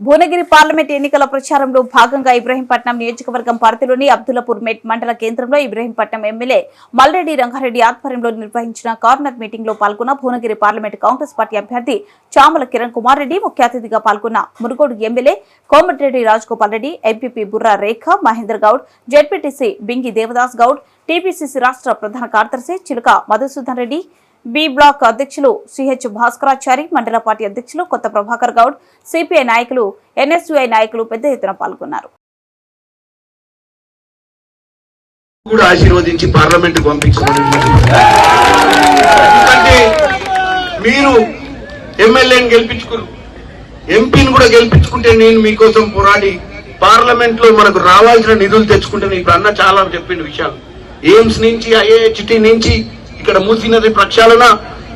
Bhuvanagiri parliament ఎన్నికల ప్రచారంలో భాగంగా ఇబ్రహీంపట్నం నియోజకవర్గం పరిధిలోని అబ్దుల్లాపూర్ మెట్ మండల కేంద్రంలో ఇబ్రహీంపట్నం ఎమ్మెల్యే మల్రెడ్డి రంగారెడ్డి ఆధ్వర్యంలో నిర్వహించిన కార్నర్ మీటింగ్లో పాల్గొన్న భువనగిరి పార్లమెంట్ కాంగ్రెస్ పార్టీ అభ్యర్థి చామల కిరణ్ కుమార్ రెడ్డి ముఖ్య అతిథిగా పాల్గొన్న Munugode MLA Komatireddy Rajagopal Reddy MPP Burra Rekha Mahender Goud ZPTC Bingi Devadas Goud TPCC రాష్ట్ర ప్రధాన కార్యదర్శి చిలుక మధుసూదన్ రెడ్డి బి బ్లాక్ అధ్యక్షులు సిహెచ్ భాస్కరాచారి మండల పార్టీ అధ్యక్షులు కొత్త ప్రభాకర్ గౌడ్ సిపిఐ నాయకులు ఎన్ఎస్యుఐ నాయకులు పెద్ద ఎత్తున పాల్గొన్నారు. కూడా ఆశీర్వదించి పార్లమెంట్ పంపించమని మీరు ఎమ్మెల్యేని గెలిపించుకున్నారు ఎంపీని కూడా గెలిపించుకుంటే నేను మీకోసం పోరాడి పార్లమెంట్లో మనకు రావాల్సిన నిధులు తెచ్చుకుంటే ఇప్పుడు అన్న చాలా చెప్పిండు విషయాలు. ఎయిమ్స్ నుంచి ఐఏహెచ్టి నుంచి ఇక్కడ మూసినది ప్రక్షాళన.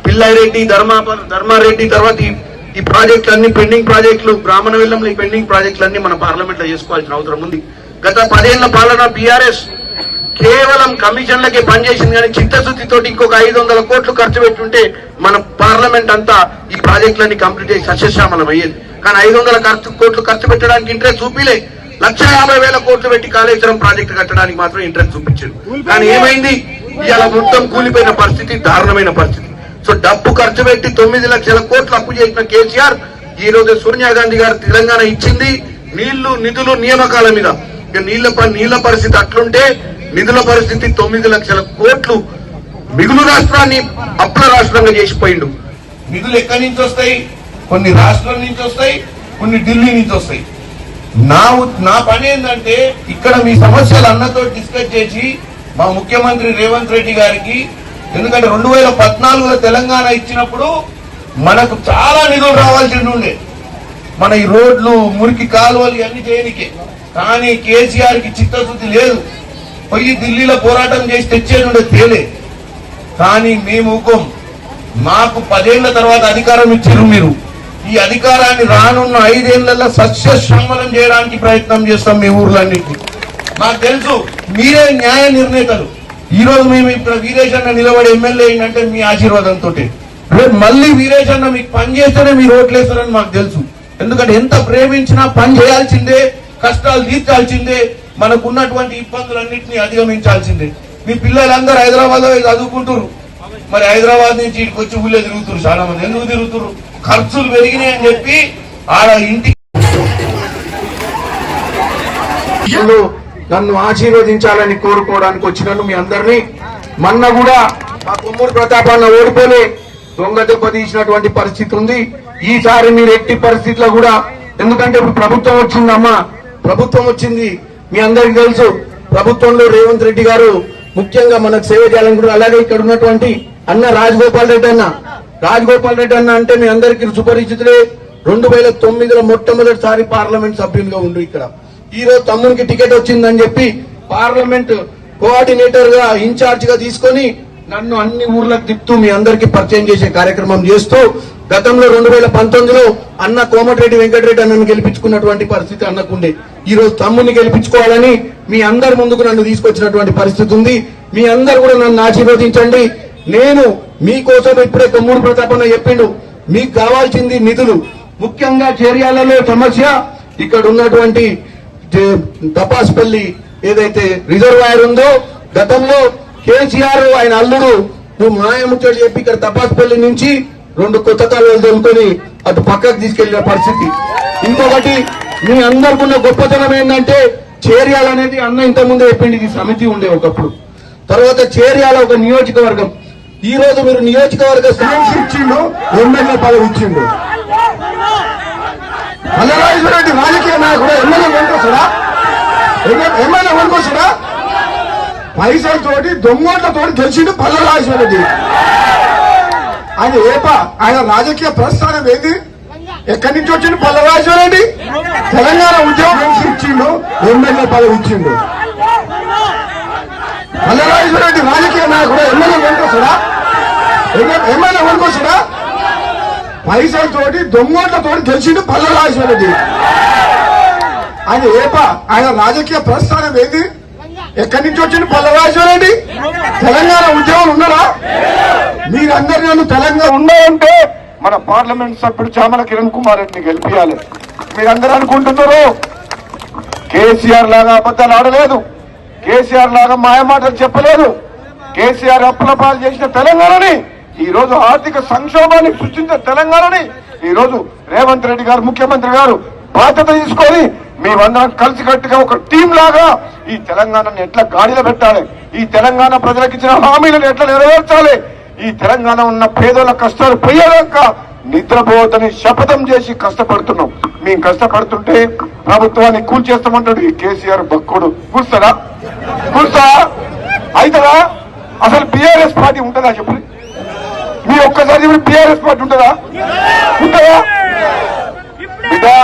పిల్లారెడ్డి ధర్మా ధర్మారెడ్డి తర్వాత ఈ- ఈ ప్రాజెక్టులన్నీ పెండింగ్ ప్రాజెక్టులు బ్రాహ్మణ వెల్లంలో ఈ పెండింగ్ ప్రాజెక్టులన్నీ మన పార్లమెంట్లో చేసుకోవాల్సిన అవసరం ఉంది. గత పదేళ్ళ పాలన బీఆర్ఎస్ కేవలం కమిషన్లకే పనిచేసింది కానీ చిత్తశుద్ధితోటి ఇంకొక ఐదు వందల కోట్లు ఖర్చు పెట్టుంటే మన పార్లమెంట్ అంతా ఈ ప్రాజెక్టులన్నీ కంప్లీట్ అయ్యి సస్యశ్యామలం అయ్యేది. కానీ ఐదు వందల ఖర్చు కోట్లు ఖర్చు పెట్టడానికి ఇంట్రెస్ట్ చూపిలే. లక్ష యాభై వేల కోట్లు పెట్టి కాళేశ్వరం ప్రాజెక్టు కట్టడానికి మాత్రం ఇంట్రెస్ట్ చూపించారు కానీ ఏమైంది? ఇవాళ మొత్తం కూలిపోయిన పరిస్థితి దారుణమైన పరిస్థితి. సో డబ్బు ఖర్చు పెట్టి తొమ్మిది లక్షల కోట్లు అప్పు చేసిన కేసీఆర్ ఈ రోజు సోనియా గాంధీ గారు తెలంగాణ ఇచ్చింది. నీళ్ళు నిధులు నియామకాల మీద. ఇక నీళ్ళ నీళ్ళ పరిస్థితి అట్లుంటే నిధుల పరిస్థితి తొమ్మిది లక్షల కోట్లు మిగులు రాష్ట్రాన్ని అప్పుల రాష్ట్రంగా చేసిపోయిండు. నిధులు ఎక్కడి నుంచి వస్తాయి? కొన్ని రాష్ట్రం నుంచి వస్తాయి కొన్ని ఢిల్లీ నుంచి వస్తాయి. నా నా పని ఏంటంటే ఇక్కడ మీ సమస్యలు అన్నతో డిస్కస్ చేసి మా ముఖ్యమంత్రి రేవంత్ రెడ్డి గారికి. ఎందుకంటే రెండు వేల పద్నాలుగులో తెలంగాణ ఇచ్చినప్పుడు మనకు చాలా నిధులు రావాల్సింది ఉండే. మన ఈ రోడ్లు మురికి కాలువలు ఇవన్నీ చేయనికే కానీ కేసీఆర్కి చిత్తశుద్ధి లేదు. పోయి ఢిల్లీలో పోరాటం చేసి తెచ్చేది తేలే. కానీ మేము ఊకం. మాకు పదేళ్ళ తర్వాత అధికారం ఇచ్చారు మీరు. ఈ అధికారాన్ని రానున్న ఐదేళ్ళలో సస్యశ్యామలం చేయడానికి ప్రయత్నం చేస్తాం మీ ఊర్లన్నింటినీ. మాకు తెలుసు మీరే న్యాయ నిర్ణేతలు. ఈ రోజు మేము ఇప్పుడు వీరేష్ అన్న నిలబడి ఎమ్మెల్యే అయిందంటే మీ ఆశీర్వాదంతో రేపు మళ్ళీ వీరేష్ అన్న మీకు పని చేస్తేనే మీరు ఓట్లేస్తారని మాకు తెలుసు. ఎందుకంటే ఎంత ప్రేమించినా పని చేయాల్సిందే కష్టాలు తీర్చాల్సిందే మనకు ఉన్నటువంటి ఇబ్బందులన్నింటినీ అధిగమించాల్సిందే. మీ పిల్లలందరూ హైదరాబాద్లో చదువుకుంటారు మరి హైదరాబాద్ నుంచి ఇక్కడికి వచ్చి ఊళ్ళో తిరుగుతారు చాలా మంది. ఎందుకు తిరుగుతారు ఖర్చులు పెరిగినాయి అని చెప్పి ఆడ ఇంటి నన్ను ఆశీర్వదించాలని కోరుకోవడానికి వచ్చినాను మీ అందరినీ మొన్న కూడా మా కొమ్మూరు ప్రతాపాన్న ఓడిపోయి దొంగ దెబ్బ తీసినటువంటి పరిస్థితి ఉంది. ఈసారి మీరు ఎట్టి పరిస్థితిలో కూడా ఎందుకంటే ఇప్పుడు ప్రభుత్వం వచ్చిందమ్మా. ప్రభుత్వం వచ్చింది. మీ అందరికి తెలుసు. ప్రభుత్వంలో రేవంత్ రెడ్డి గారు ముఖ్యంగా మనకు సేవ చేయాలనుకుంటున్నారు అలాగే ఇక్కడ ఉన్నటువంటి అన్న రాజగోపాల్ రెడ్డి అన్న. రాజగోపాల్ రెడ్డి అన్న అంటే మీ అందరికీ సుపరిచితులే రెండు వేల తొమ్మిదిలో మొట్టమొదటిసారి పార్లమెంట్ సభ్యులుగా ఉండు ఇక్కడ. ఈ రోజు తమ్మునికి టికెట్ వచ్చిందని చెప్పి పార్లమెంట్ కోఆర్డినేటర్గా ఇన్ఛార్జ్గా తీసుకొని నన్ను అన్ని ఊర్లకు తిప్పుతూ మీ అందరికి పరిచయం చేసే కార్యక్రమం చేస్తూ గతంలో రెండు వేల పంతొమ్మిదిలో అన్న కోమటిరెడ్డి వెంకటరెడ్డి అన్నను గెలిపించుకున్నటువంటి పరిస్థితి అన్నకుండే. ఈ రోజు తమ్ముని గెలిపించుకోవాలని మీ అందరి ముందుకు నన్ను తీసుకొచ్చినటువంటి పరిస్థితి ఉంది. మీ అందరు కూడా నన్ను ఆశీర్వదించండి. నేను మీకోసం ఇప్పుడే కొమ్మూరు ప్రతాపన్న చెప్పిండు. మీకు కావాల్సింది నిధులు. ముఖ్యంగా చేర్యాలలో సమస్య ఇక్కడ ఉన్నటువంటి దపాస్పల్లి ఏదైతే రిజర్వాయర్ ఉందో గతంలో కేసీఆర్ ఆయన అల్లుడు నువ్వు మాయముచ్చట చెప్పి ఇక్కడ తపాస్పల్లి నుంచి రెండు కొత్త కాలువలు దొరుకుని అటు పక్కకు తీసుకెళ్ళిన పరిస్థితి. ఇంకొకటి మీ అందరికున్న గొప్పతనం ఏంటంటే చేర్యాల అనేది అన్న ఇంత ముందే చెప్పింది ఇది సమితి ఉండే ఒకప్పుడు. తర్వాత చేర్యాల ఒక నియోజకవర్గం. ఈ రోజు మీరు నియోజకవర్గ సైన్స్ ఇచ్చిండు ఎమ్మెల్యే పదవి ఇచ్చిండు. మల్లరాజరెడ్డి రాజకీయ నాయకుడు ఎమ్మెల్యే వెనుకొస్తాడా ఎమ్మెల్యే వెనుకొస్తాడా పైసలతోటి దొంగోట్లతోటి గెలిచిండు పల్లరాజరెడ్డి ఆయన ఏప ఆయన రాజకీయ ప్రస్థానం ఏంది? ఎక్కడి నుంచి వచ్చిండు పల్లరాజరెడ్డి తెలంగాణ ఉద్యోగం ఇచ్చిండు ఎమ్మెల్యే పదవి ఇచ్చిండు. మల్లరాజరెడ్డి రాజకీయ నాయకుడు ఎమ్మెల్యే వెనుకొస్తాడా ఎమ్మెల్యే వెనుకొస్తాడా పైసలతోటి దొంగోట్లతోటి గెలిచిండు పల్లరాజరెడ్డి ఆయన ఏప ఆయన రాజకీయ ప్రస్థానం ఏంది? ఎక్కడి నుంచి వచ్చిండు పల్లరాజరెడ్డి తెలంగాణ ఉద్యోగం ఉన్నారా మీరందరు నన్ను తెలంగాణ ఉన్నాయంటే మన పార్లమెంట్ సభ్యుడు చామల కిరణ్ కుమార్ రెడ్డిని గెలిపించాలి మీరందరూ అనుకుంటున్నారు కేసీఆర్ లాగా అబద్ధాలు ఆడలేదు. కేసీఆర్ లాగా మాయమాటలు చెప్పలేదు. కేసీఆర్ అప్పుల పాలు చేసిన తెలంగాణని ఈ రోజు ఆర్థిక సంక్షోభాన్ని సృష్టించిన తెలంగాణని ఈ రోజు రేవంత్ రెడ్డి గారు ముఖ్యమంత్రి గారు బాధ్యత తీసుకొని మేమందరం కలిసికట్టుగా ఒక టీం లాగా ఈ తెలంగాణని ఎట్లా గాడిలో పెట్టాలి? ఈ తెలంగాణ ప్రజలకు ఇచ్చిన హామీలను ఎట్లా నెరవేర్చాలి? ఈ తెలంగాణ ఉన్న పేదల కష్టాలు పోయేదాక నిద్రపోవద్దని శపథం చేసి కష్టపడుతున్నాం. మేము కష్టపడుతుంటే ప్రభుత్వాన్ని కూల్చేస్తామంటాడు ఈ కేసీఆర్ భక్కుడు కూర్స్తారా కూర్చా అవుతారా అసలు బీఆర్ఎస్ పార్టీ ఉంటుందా చెప్పండి మీ ఒక్కసారి బీఆర్ఎస్ పార్టీ ఉంటుందా? ఉంటుందా? బిడ్డా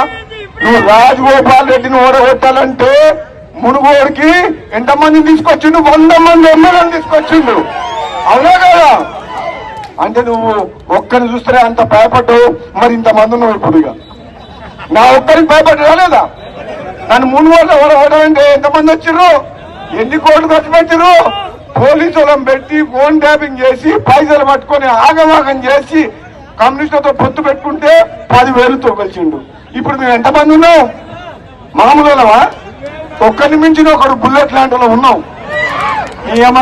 నువ్వు రాజగోపాల్ రెడ్డిని ఓడగొట్టాలంటే మునుగోడికి ఎంతమందిని తీసుకొచ్చిండు వంద మంది ఎమ్మెల్యేని తీసుకొచ్చిండు అవునా కదా? అంటే నువ్వు ఒక్కరిని చూస్తే అంత భయపడ్డావు మరి ఇంతమంది ఉన్నావు ఇప్పుడు ఇక. నా ఒక్కరికి భయపడ్డా లేదా? నన్ను మునుగోడులో ఓడగొట్టాలంటే ఎంతమంది వచ్చిర్రు? ఎన్ని కోట్లు ఖర్చు పెట్టిర్రు? పోలీసులం పెట్టి ఫోన్ ట్యాపింగ్ చేసి పైసలు పట్టుకొని ఆగమాగం చేసి కమ్యూనిస్టులతో పొత్తు పెట్టుకుంటే పదివేలుతో కలిసిండు. ఇప్పుడు మేము ఎంతమంది ఉన్నాం? మామూలు ఒక్కరిని మించిన ఒకడు బుల్లెట్ లాంటి ఉన్నాం. ఈ అమ్మ